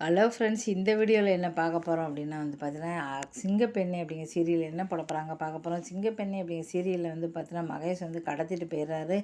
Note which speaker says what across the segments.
Speaker 1: Hello friends இந்த வீடியோவில் என்ன பார்க்க போகிறோம் அப்படின்னா வந்து பார்த்தீங்கன்னா சிங்கப்பெண்ணை அப்படிங்கிற சீரியல் என்ன போட போகிறாங்க பார்க்க போகிறோம் சிங்கப்பெண்ணை அப்படிங்கிற சீரியலில் வந்து பார்த்தீங்கன்னா மகேஷ் வந்து கடத்திட்டு போயிடுறாரு.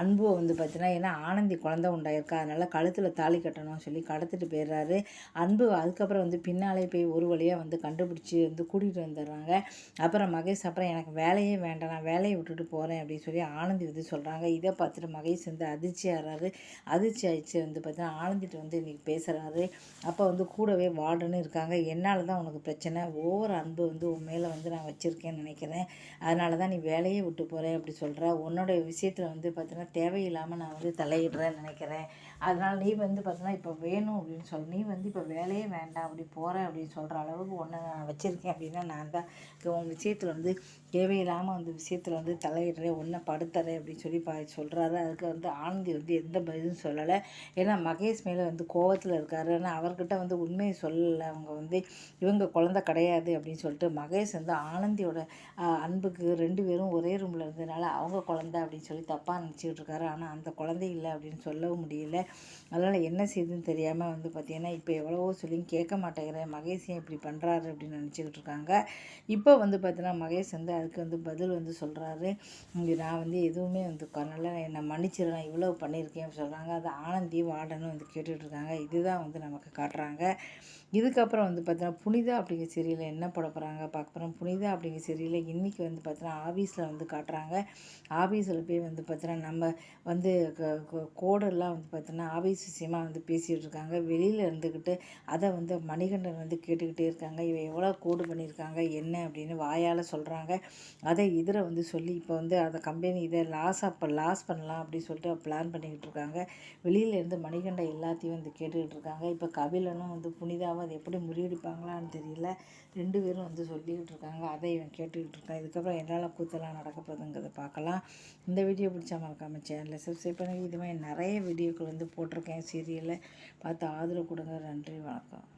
Speaker 1: அன்பு வந்து பார்த்தீங்கன்னா ஏன்னா ஆனந்தி குழந்த உண்டாயிருக்கா. அதனால் கழுத்தில் தாலி கட்டணும்னு சொல்லி கடத்திட்டு போயிடுறாரு. அன்பு அதுக்கப்புறம் வந்து பின்னாலே போய் ஒரு வழியாக வந்து கண்டுபிடிச்சி வந்து கூட்டிகிட்டு வந்துடுறாங்க. அப்புறம் மகேஷ் அப்புறம் எனக்கு வேலையே வேண்டாம் நான் வேலையை விட்டுட்டு போகிறேன் அப்படின்னு சொல்லி ஆனந்தி வந்து சொல்கிறாங்க இதை பார்த்துட்டு மகேஷ் வந்து அதிர்ச்சி ஆகிறாரு அதிர்ச்சி ஆயிடுச்சு வந்து பார்த்தீங்கன்னா ஆனந்திட்டு வந்து இன்றைக்கி பேசுகிறாரு அப்போ அப்போ வந்து கூடவே வார்டுன்னு இருக்காங்க. என்னால் தான் உனக்கு பிரச்சனை. ஓவர் அன்பு வந்து உன் மேலே வந்து நான் வச்சுருக்கேன்னு நினைக்கிறேன். அதனால தான் நீ வேலையே விட்டு போகிறேன் அப்படி சொல்கிற உன்னோட விஷயத்தில் வந்து பார்த்தீங்கன்னா தேவையில்லாமல் நான் வந்து தலையிடுறேன்னு நினைக்கிறேன். அதனால் நீ வந்து பார்த்தீங்கன்னா இப்போ வேணும் அப்படின்னு சொல். நீ வந்து இப்போ வேலையே வேண்டாம் அப்படி போகிறேன் அப்படின்னு சொல்கிற அளவுக்கு ஒன்றை நான் வச்சுருக்கேன் அப்படின்னா நான் தான் உன் விஷயத்தில் வந்து தேவையில்லாமல் வந்து விஷயத்தில் வந்து தலையிடுறேன் ஒன்றை படுத்துறேன் அப்படின்னு சொல்லி பா சொல்கிறாரு அதுக்கு வந்து ஆனந்தி வந்து எந்த பதிலும் சொல்லலை. ஏன்னா மகேஷ் மேலே வந்து கோவத்தில் இருக்காரு. ஆனால் அவர்கிட்ட அவங்கக்கிட்ட வந்து உண்மையை சொல்லலை. அவங்க வந்து இவங்க குழந்த கிடையாது அப்படின்னு சொல்லிட்டு மகேஷ் வந்து ஆனந்தியோட அன்புக்கு ரெண்டு பேரும் ஒரே ரூமில் இருந்ததுனால அவங்க குழந்த அப்படின்னு சொல்லி தப்பாக நினச்சிக்கிட்டு இருக்காரு. ஆனால் அந்த குழந்தை இல்லை அப்படின்னு சொல்லவும் முடியல. அதனால் என்ன செய்யுதுன்னு தெரியாமல் வந்து பார்த்திங்கன்னா இப்போ எவ்வளவோ சொல்லி கேட்க மாட்டேங்கிறேன். மகேஷ் ஏன் இப்படி பண்ணுறாரு அப்படின்னு நினச்சிக்கிட்டு இருக்காங்க. இப்போ வந்து பார்த்தீங்கன்னா மகேஷ் வந்து அதுக்கு வந்து பதில் வந்து சொல்கிறாரு இங்கே நான் வந்து எதுவுமே வந்து நல்லா என்னை மன்னிச்சிடலாம் இவ்வளோ பண்ணியிருக்கேன் சொல்கிறாங்க அது ஆனந்தி வாடன்னு வந்து கேட்டுட்ருக்காங்க இதுதான் வந்து நமக்கு காட்டுறாங்க போகிறாங்க இதுக்கப்புறம் வந்து பார்த்தீங்கன்னா புனிதா அப்படிங்கிற சீரியலில் என்ன போட போகிறாங்க பார்க்க போகிறோம் புனிதா அப்படிங்கிற சீரியலில் இன்றைக்கி வந்து பார்த்தீங்கன்னா ஆஃபீஸில் வந்து காட்டுறாங்க. ஆஃபீஸில் போய் வந்து பார்த்தீங்கன்னா நம்ம வந்து கோடெல்லாம் வந்து பார்த்தீங்கன்னா ஆஃபீஸ் விஷயமாக வந்து பேசிகிட்டு இருக்காங்க. வெளியில் இருந்துக்கிட்டு அதை வந்து மணிகண்டன் வந்து கேட்டுக்கிட்டே இருக்காங்க. இவன் எவ்வளோ கோடு பண்ணியிருக்காங்க என்ன அப்படின்னு வாயால் சொல்கிறாங்க அதை இதில் வந்து சொல்லி இப்போ வந்து அந்த கம்பெனி இதை லாஸ் அப்போ லாஸ் பண்ணலாம் அப்படின்னு சொல்லிட்டு பிளான் பண்ணிக்கிட்டு இருக்காங்க. வெளியில் இருந்து மணிகண்டன் எல்லாத்தையும் வந்து கேட்டுக்கிட்டு இருக்காங்க. இப்போ கபிலனும் வந்து புனிதாவும் அதை எப்படி முறியடிப்பாங்களான்னு தெரியல. ரெண்டு பேரும் வந்து சொல்லிக்கிட்டு இருக்காங்க. அதை இவன் கேட்டுக்கிட்டு இருக்கான். இதுக்கப்புறம் என்னால் கூத்தெல்லாம் நடக்கப்படுதுங்கிறத பார்க்கலாம். இந்த வீடியோ பிடிச்சா மறக்காமல் சேனலில் சப்ஸ்கிரைப் பண்ணி இது மாதிரி நிறைய வீடியோக்கள் வந்து போட்டிருக்கேன் சீரியலில் பார்த்து ஆதரவு கொடுங்க. நன்றி. வணக்கம்.